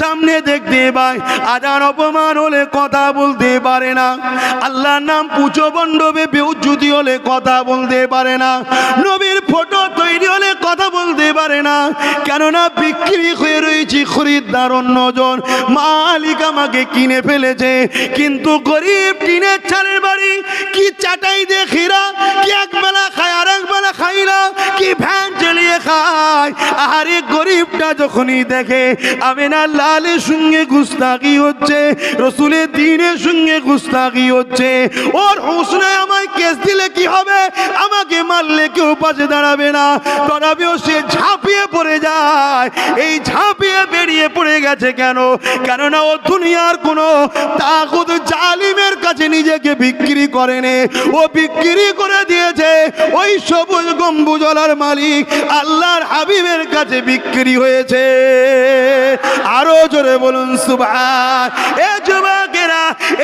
সামনে দেখতে পায়, আজান অপমান হলে কথা বলতে পারে না। আল্লাহর নাম পুজো মণ্ডপে বেউজ্জুতি হলে কথা বলতে পারে না। নবীর ফটো তৈরি হলে কথা বলতে পারে না। কেননা বিক্রি হয়ে রয়েছি খরিদ্দার অন্যজন। মালিক আমাকে কিনে ফেলেছে, কিন্তু গরিব টিনের চালের বাড়ি কি চাটাই দিয়ে খিরা, কি আর একবেলা আরে গরিবটা যখনই দেখে আমি না লালের সঙ্গে গুস্তাকি হচ্ছে, রসুলের দিনের সঙ্গে গুস্তাকি হচ্ছে, ওর হোসনায় আমায় কেস দিলে কি হবে? আমাকে মারলে কেউ পাশে দাঁড়াবে না। তথাপিও সে ঝাঁপিয়ে পড়ে যায়। এই ঝাঁপিয়ে বেরিয়ে পড়ে গেছে কেন? কেননা ও দুনিয়ার কোনো তাগুদ জালিমের কাছে নিজেকে বিক্রি করেনি। ও বিক্রি করে দিয়েছে ওই সবুজ গম্বুজলার মালিক, আল্লাহর হাবিবের কাছে বিক্রি হয়েছে। আরও জোরে বলুন সুভা এ যুবকেরা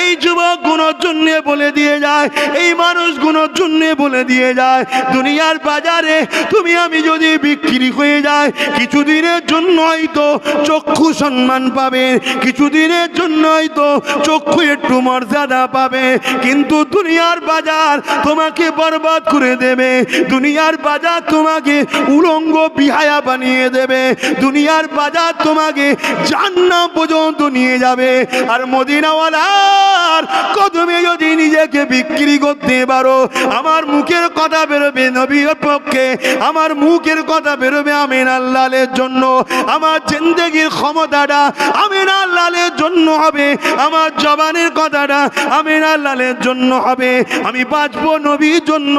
এই যুবক গুণর জন্য বলে দিয়ে যায়, এই মানুষ গুণর জন্য বলে দিয়ে যায়, দুনিয়ার বাজারে তুমি আমি যদি বিক্রি হয়ে যায় কিছুদিনের জন্য হয়তো চক্ষু সম্মান পাবে, কিছুদিনের জন্য হয়তো চক্ষু একটু মর্যাদা পাবে, কিন্তু দুনিয়ার বাজার তোমাকে বরবাদ করে দেবে, দুনিয়ার বাজার তোমাকে উলঙ্গ বিহায়া বানিয়ে দেবে, দুনিয়ার বাজার তোমাকে জান্নাত পর্যন্ত নিয়ে যাবে, আর মদিনাওয়ালার কদমে যদি নিজেকে বিক্রি করতে পারো, আমার মুখের কথা বেরোবে নবীর পক্ষে, আমার মুখের কথা বেরোবে আমিন আল্লাহের জন্য। আমার জিন্দগির ক্ষমতাটা আমিন আল্লাহের জন্য হবে, আমার জবানের কথাটা আমিন আল্লাহের জন্য হবে। আমি বাঁচবো নবীর জন্য,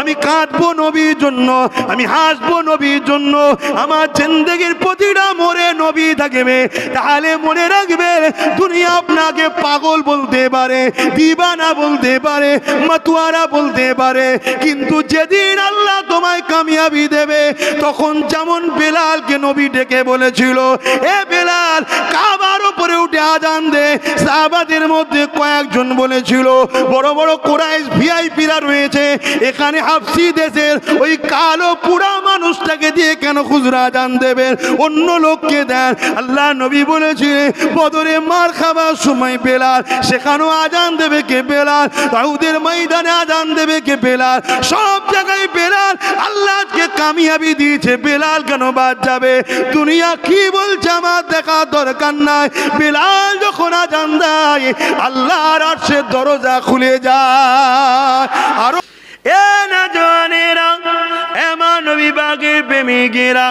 আমি কাঁদবো নবীর জন্য, আমি হাসবো নবীর জন্য। আমার জিন্দগির প্রতিটা মোড়ে নবী থাকবে, তাহলে মনে রাখবে দুনিয়া আপনাকে পাগল বলতে পারে, দিবানা বলতে পারে, মাতুয়ারা বলতে পারে, কিন্তু যেদিন আল্লাহ তোমায় কামিয়াবি দেবে, তখন যেমন বেলালকে নবী ডেকে বলেছিল, এ বেলাল কাবার উপরে উঠে আজান মধ্যে কয়েকজন বলেছিল, বড় বড় কোরাইশ ভিআইপিরা রয়েছে, এখানে হাফসি দেশের ওই কালো পুরা মানুষটাকে দিয়ে কেন খুচরা আজান দেবেন? অন্য লোককে দেন। আল্লাহ নবী বলেছিলেন, বদরে মার খাবার সময় বেলাল, সেখানেও আজান দেবে কে বেলাল? তাহুদের ময়দানে আজান দেবে কে বেলাল? সব জায়গায় বেলাল আল্লাহকে কামিয়াবি দিয়েছে। বেলাল কেন বাদ যাবে? দুনিয়া কি বলছে আমার দেখা দরকার নাই। বিলাল যখন আজান দেয়, আল্লাহর আরশের দরজা খুলে যায়। আরও এ না এমন বাগের প্রেমিকেরা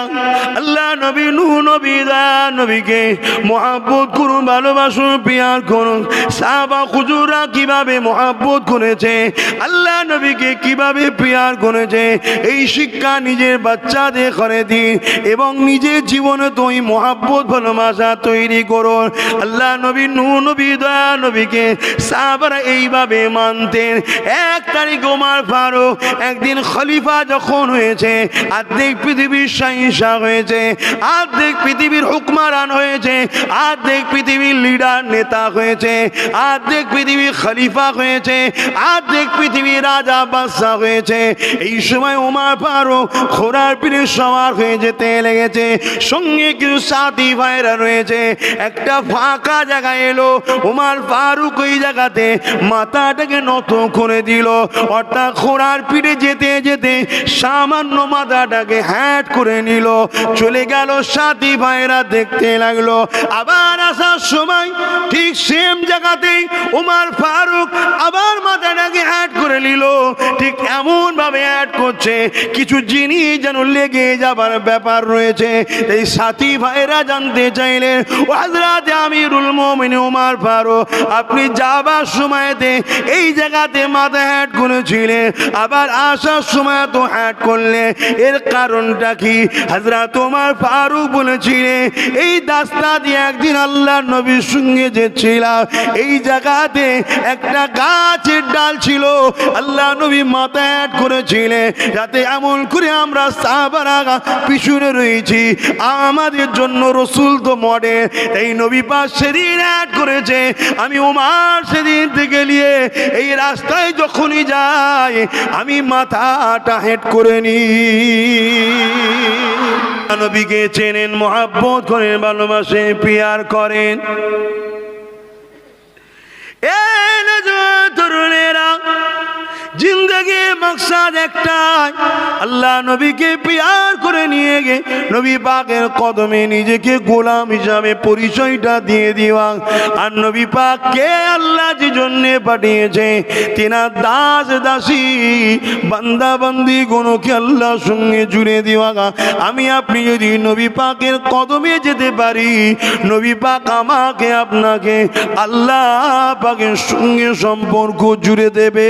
আল্লাহ নবী, নূহ নবী, দা নবীকে মহাব্বত করুন, ভালোবাসুন, পিয়ার করুন। সাহাবা খুজুরা কীভাবে মহাব্বত করেছে? আল্লাহ নবীকে কীভাবে পিয়ার করেছে? এই শিক্ষা নিজের বাচ্চাদের করে দিন এবং নিজের জীবনে তো এই মহাব্বত, ভালোবাসা তৈরি করুন। আল্লাহ নবী, নূহ নবী দয়া নবীকে সাহাবারা এইভাবে মানতেন। এক তারিখ ওমার ফারুক, একদিন খলিফা যখন হয়েছে আর্ধেক পৃথিবীর সাহিংসা হয়েছে, আর্ধেক পৃথিবীর হুকমারান হয়েছে, আর্ধেক পৃথিবীর লিডার নেতা হয়েছে, আর্ধেক পৃথিবীর খলিফা হয়েছে, আর্ধেক পৃথিবীর রাজা বাদশাহ হয়েছে। এই সময় উমার ফারুক খোরার পিঠে সওয়ার হয়ে যেতে লেগেছে, সঙ্গে কিছু সাথী ভাইরা রয়েছে। একটা ফাঁকা জায়গায় এলো, উমার ফারুক ওই জায়গাতে মাথাটাকে নত করে দিল। অর্থাৎ ঘোড়ার পিঠে যেতে যেতে সামান্য মাথাটাকে হ্যাট করে নিল। চলে গেল সাথী ভাইরা দেখতে লাগল। আবার আসার সময় ঠিক সেম জায়গাতেই উমার ফারুক আবার মাথাটাকে হ্যাট করে নিল। ঠিক এমন ভাবে অ্যাড করছে, কিছু জিনিস যেন লেগে যাবার ব্যাপার রয়েছে। এই সাথী ভাইরা জানতে চাইলেন হাজরাতে আমিরুল মোমিন উমার ফারুক, আপনি যাবার সময়তে এই জায়গাতে মাথা হ্যাট করেছিলেন। আবার আসার সময় তো হ্যাট করলে এর কারণটা কি? হাজরা তোমার ফারুক বলেছিলেন, এই রাস্তা দিয়ে একদিন আল্লাহ নবীর সঙ্গে যেছিলাম এই জায়গাতে একটা গাছের ডাল ছিল। আল্লাহ নবী মাথা অ্যাড করেছিলেন, যাতে এমন করে আমরা সাহাবারা পিছনে রয়েছি। আমাদের জন্য রসুল তো মডেল এই নবী পাশ সেদিন অ্যাড করেছে, আমি ওমার সেদিন থেকে নিয়ে এই রাস্তায় যখনই যাই, আমি মাথাটা হেঁট করে নিই। নবীকে চেনেন মহাব্বত করেন ভালোবাসেন পিয়ার করেন। এ তরুণেরা জিন্দগি মকসাদ একটাই। আল্লাহ নবীকে পিয়ার করে নিয়ে গে। নবী পাকের কদমে নিজেকে গোলাম হিসাবে পরিচয়টা দিয়ে দিওয়া আর নবী পাককে আল্লাহ যে জন্যে পাঠিয়েছে, তেনার দাস দাসী বান্দা বান্দি গুণকে আল্লাহর সঙ্গে জুড়ে দিওয়া আমি আপনি যদি নবী পাকের কদমে যেতে পারি, নবী পাক আমাকে আপনাকে আল্লাহ পাকের সঙ্গে সম্পর্ক জুড়ে দেবে।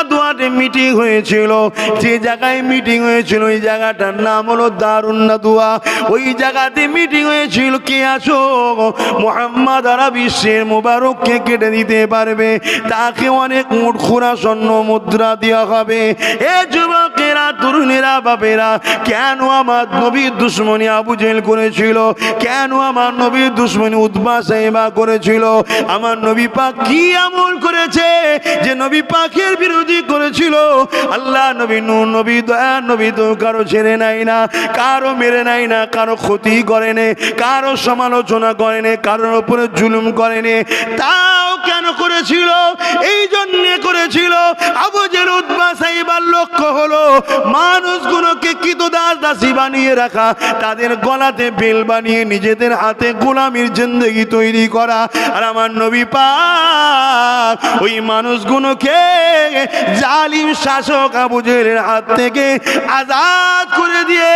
না দোয়াতে মিটিং হয়েছিল। যে জায়গায় মিটিং হয়েছিল, ওই জায়গাটার নাম হলো দারুণ না দোয়া ওই জায়গাতে মিটিং হয়েছিল, কে আছো? মোহাম্মদ আরা বিশ্বের মোবারককে কেটে দিতে পারবে? তাকে অনেক মুঠ খোরা, স্বর্ণ মুদ্রা দেওয়া হবে। এ যুবকেরা, তরুণেরা, বাপেরা, কেন আমার নবীর দুশ্মনী আবু জেল করেছিল? কেন আমার নবীর দুশ্মনী উদ্বা সাহেবা করেছিল? আমার নবী পাক কি আমল করেছে? যে নবী পাকের বিরোধী করেছিল। আল্লাহ নবী নূ নবী দয়া, নবী তো কারও ছেড়ে নাই না, কারও মেরে নাই না, কারও ক্ষতি করেনি, কারও সমালোচনা করেনি, কারোর উপরে জুলুম করেনি। তাও কেন করেছিল? এই জন্যে করেছিল। আবু জের উদ্বা সাহিবার লক্ষ্য হলো, মানুষগুলোকে কিত দাস দাসী বানিয়ে রাখা, তাদের গলাতে বেল বানিয়ে নিজেদের হাতে গোলামির জিন্দগি তৈরি করা। আর আমার নবী পাক ওই মানুষগুলোকে জালিম শাসক আবুজের হাত থেকে আজাদ করে দিয়ে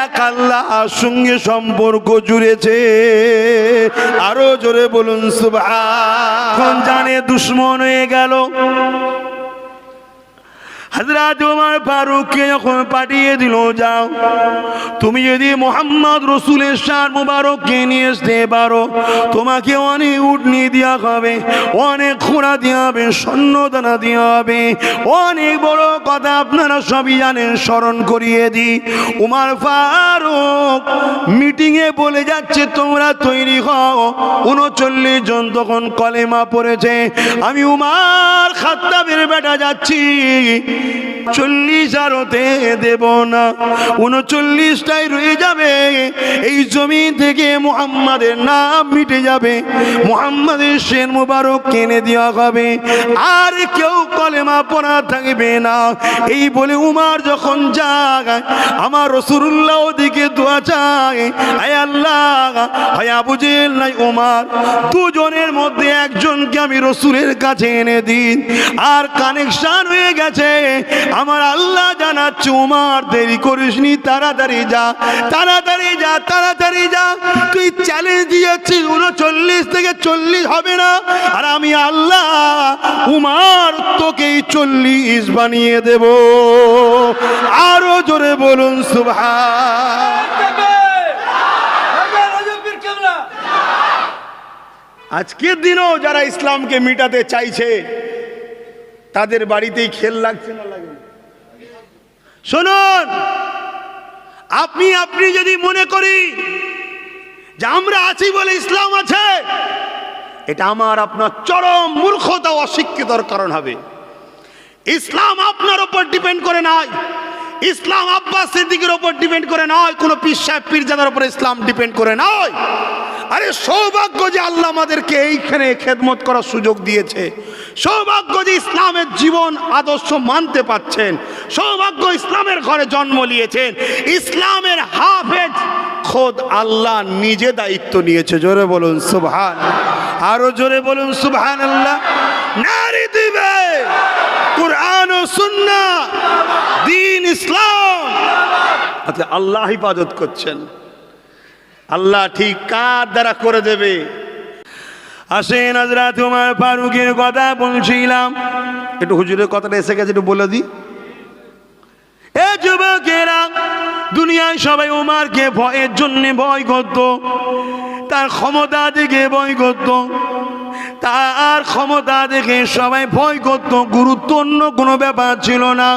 এক আল্লাহ সঙ্গে সম্পর্ক জুড়েছে। আরও জোরে বলুন সুভা জানে দুশ্মন হয়ে গেল। হাজরাত ওমর ফারুককে যখন পাঠিয়ে দিল, যাও, তুমি যদি মোহাম্মদ রসুলের সার মুবারককে নিয়ে আসতে পারো, তোমাকে অনেক উঠনি দেওয়া হবে অনেক খোঁড়া দেওয়া হবে স্বর্ণদানা দেওয়া হবে অনেক বড় কথা আপনারা সবই জানেন, স্মরণ করিয়ে দিই। উমার ফারুক মিটিংয়ে বলে যাচ্ছে, তোমরা তৈরি হও। উনচল্লিশ জন তখন কলেমা পড়েছে। আমি উমার খাত্তাবের বেটা যাচ্ছি। চল্লিশ আর হতে দেব না। উনচল্লিশটাই রয়ে যাবে। এই জমি থেকে মুহাম্মাদের নাম মিটে যাবে। মুহাম্মাদের শের মুবারক কিনে দেওয়া হবে। আর কেউ কলেমা পড়া থাকবে না। এই বলে উমার যখন যায়, আমার রসুল্লাহ ওদিকে দোয়া চায়, আয় আল্লাহ, হয় আবু নাই উমার। দুজনের মধ্যে একজনকে আমি রসুলের কাছে এনে দিন। আর কানেকশন হয়ে গেছে। আমার আল্লাহ জানাচ্ছে উমার দেরি করিসনি তাড়াতাড়ি যা তাড়াতাড়ি যা তাড়াতাড়ি যা। তুই চ্যালেঞ্জ দিয়েছিস, উনচল্লিশ থেকে চল্লিশ হবে না? আর আমি আল্লাহ উমার তোকেই চল্লিশ বানিয়ে দেব। আরও জোরে বলুন সুভা আজকের দিনও যারা ইসলামকে মিটাতে চাইছে তাদের বাড়িতেই খেল লাগছে না লাগে। শুনুন, আপনি আপনি যদি মনে করি যে আমরা আছি বলে ইসলাম আছে, এটা আমার আপনার চরম মূর্খতা অশিক্ষিতর কারণ হবে। ইসলাম আপনার উপর ডিপেন্ড করে নাই। ইসলাম আব্বাস সিদ্দিকের উপর ডিপেন্ড করে নয় কোনো পীর সাহেব, পীরজাদার উপর ইসলাম ডিপেন্ড করে নয় আরে সৌভাগ্য যে আল্লাহ আমাদেরকে এইখানে খেদমত করার সুযোগ দিয়েছে। সৌভাগ্য যে ইসলামের জীবন আদর্শ মানতে পাচ্ছেন সৌভাগ্য ইসলামের ঘরে জন্ম নিয়েছেন। ইসলামের হাফেজ খোদ আল্লাহ নিজে দায়িত্ব নিয়েছে। জোরে বলুন সুবহান আরও জোরে বলুন সুবহান আল্লাহ নারী দিবে। কোরআন ও সুন্না দিন ইসলাম। আচ্ছা আল্লাহ হিফাজত করছেন। আল্লাহ ঠিক কার দ্বারা করে দেবে? আসেন আজরা তোমার ফারুকের কথা বলছিলাম। একটু হুজুরের কথাটা এসে গেছে একটু বলে দিই। এ যুবকেরা দুনিয়ায় সবাই উমারকে ভয়ের জন্যে ভয় করত তার ক্ষমতা দেখে ভয় করত তার ক্ষমতা দেখে সবাই ভয় করত গুরুত্ব অন্য কোনো ব্যাপার ছিল না।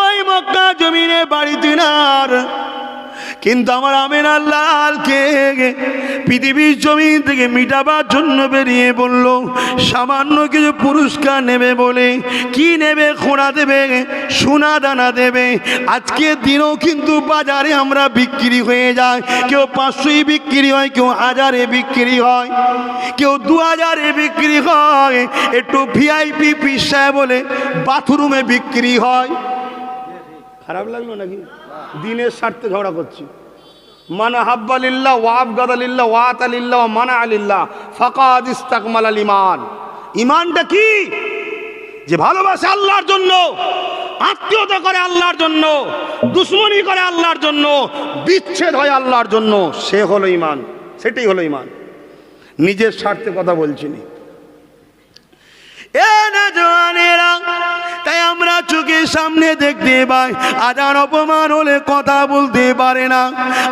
ওই মক্কা জমিনে বাড়িতে আর কিন্তু আমার আমেন আল্লাহকে পৃথিবীর জমিন থেকে মিটাবার জন্য বেরিয়ে বলল, সামান্য কিছু পুরস্কার নেবে বলে কি নেবে, খোঁড়া দেবে, সোনা দানা দেবে। আজকের দিনও কিন্তু বাজারে আমরা বিক্রি হয়ে যায়। কেউ পাঁচশোই বিক্রি হয়, কেউ হাজারে বিক্রি হয়। কেউ দু হাজারে বিক্রি হয়। একটু ভিআইপি পিসায় বলে বাথরুমে বিক্রি হয়। খারাপ লাগল নাকি? দিনের স্বার্থে ঝগড়া করছি। মানা হাব্বালিল্লাহ ওয়াব গাদালিল্লাহ ওয়াত আলিল্লাহ মানা আলিল্লাহ ফাকাদ ইস্তাকমাল আল ইমান ইমানটা কি? যে ভালোবাসে আল্লাহর জন্য, আত্মীয়তা করে আল্লাহর জন্য, দুশ্মনী করে আল্লাহর জন্য, বিচ্ছেদ হয় আল্লাহর জন্য, সে হলো ইমান। সেটাই হলো ইমান। নিজের স্বার্থে কথা বলছি না। এ না আমরা চোখের সামনে দেখতে পাই আজান অপমান হলে কথা বলতে পারে না।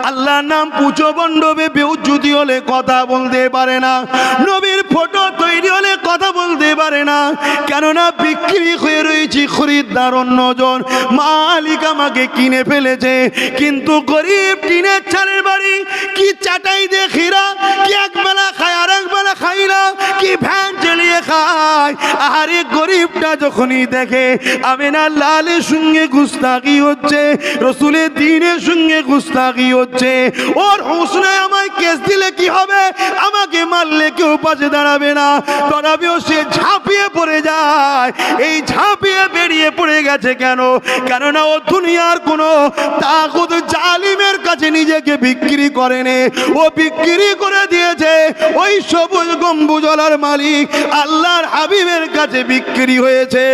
আল্লাহর নাম পুজো মণ্ডপে বেউজ্জুতি হলে কথা বলতে পারে না। নবীর ফটো তৈরি হলে কথা বলতে পারে না। কেননা বিক্রি হয়ে রয়েছি খরিদ্দার অন্যজন। মালিক আমাকে কিনে ফেলেছে, কিন্তু গরিব টিনের ছাড়ের বাড়ি কি চাটাই দিয়ে আরে গরিবটা যখনই দেখে, আমেনা লালের সঙ্গে গুস্তাকি হচ্ছে, রসুলের দিনের সঙ্গে গুস্তাকি হচ্ছে, ওর হোসনায় আমায় কেস দিলে কি হবে? আমাকে মারলে কেউ পাশে দাঁড়াবে না। তথাপিও সে ঝাঁপিয়ে পড়ে যায়। এই ঝাঁপিয়ে বেরিয়ে পড়ে গেছে কেন? কেননা ও দুনিয়ার কোনো তাগুদ জালিমের কাছে নিজেকে বিক্রি করেনি। ও বিক্রি করে দিয়েছে ওই সবুজ গম্বুজলার মালিক, আল্লাহর হাবিবের কাছে বিক্রি হয়েছে।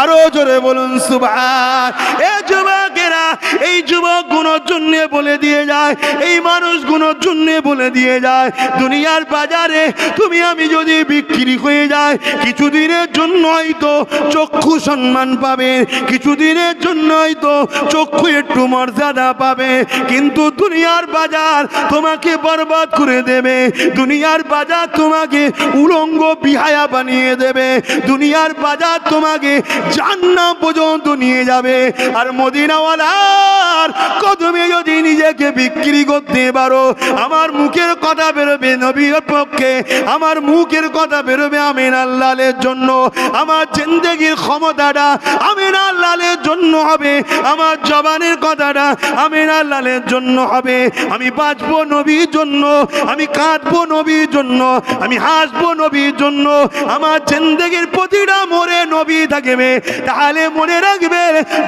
আরও জোরে বলুন সুভাষ এ যুবকেরা, এই যুবক গুণর জন্য বলে দিয়ে যায়, এই মানুষ গুণর জন্য বলে দিয়ে যায়, দুনিয়ার বাজারে তুমি আমি যদি বিক্রি হয়ে যায় কিছুদিনের জন্য হয়তো চক্ষু সম্মান পাবে, কিছুদিনের জন্য হয়তো চক্ষু একটু মর্যাদা পাবে, কিন্তু দুনিয়ার বাজার তোমাকে বরবাদ করে দেবে, দুনিয়ার বাজার তোমাকে উলঙ্গ বিহায়া বানিয়ে দেবে। দুনিয়ার বাজার তোমাকে জান্নাত পর্যন্ত নিয়ে যাবে। আর মদিনাওয়ালার কদমে যদি নিজেকে বিক্রি করতে পারো, আমার মুখের কথা বেরোবে নবীর পক্ষে, আমার মুখের কথা বেরোবে আমিন আল্লাহের জন্য। আমার জিন্দগির ক্ষমতাটা আমিন আল্লাহের জন্য হবে। আমার জবানের কথাটা আমিন আল্লালের জন্য হবে। আমি বাঁচবো নবীর জন্য, আমি কাঁদবো নবীর জন্য, আমি হাসবো নবীর জন্য। আমার জিন্দগির প্রতিটা মোড়ে নবী থাকবে। তাহলে মনে রাখবে,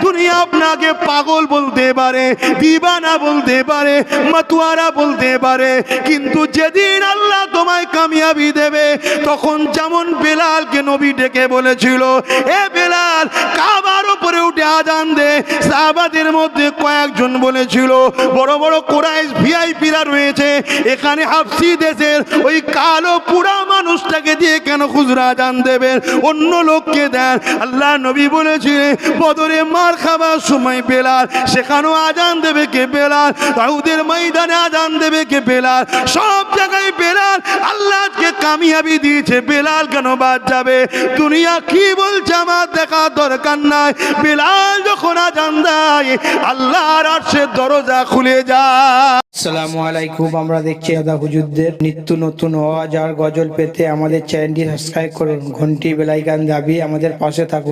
দুনিয়া আপনাকে পাগল বলতে পারে, দিবানা বলতে পারে, মাতুয়ারা বলতে পারে। কিন্তু যেদিন আল্লাহ তোমায় কামিয়াবি দেবে, তখন যেমন বেলালকে নবী ডেকে বলেছিল, এ বেলাল কাবার আজান দে। সাহাবাদের মধ্যে কয়েকজন বলেছিল, বড় বড় কোরাইশ ভিআইপিরা রয়েছে, এখানে হাফসি দেশের ওই কালো পুরা মানুষটাকে দিয়ে কেন খুচরা আজান দেবেন অন্য লোককে দেন। আল্লাহ নবী বলেছিলেন, বদরে মার খাবার সময় বেলাল, সেখানেও আজান দেবে কে বেলাল? দাউদের ময়দানে আজান দেবে কে বেলাল? সব জায়গায় বেলাল, আল্লাহকে কামিয়াবি দিয়েছে, বেলাল কেন বাদ যাবে? দুনিয়া কি বলছে আমার দেখার দরকার নাই। বেলাল যখন আজান দেয়, আল্লাহর আরশের দরজা খুলে যায়। আসসালামু আলাইকুম, আমরা দেখছি আদা হুজুরদের নিত্য নতুন আওয়াজ আর গজল পেতে আমাদের চ্যানেলটি সাবস্ক্রাইব করুন, ঘন্টি বেলাইকান দাবি আমাদের পাশে থাকুন।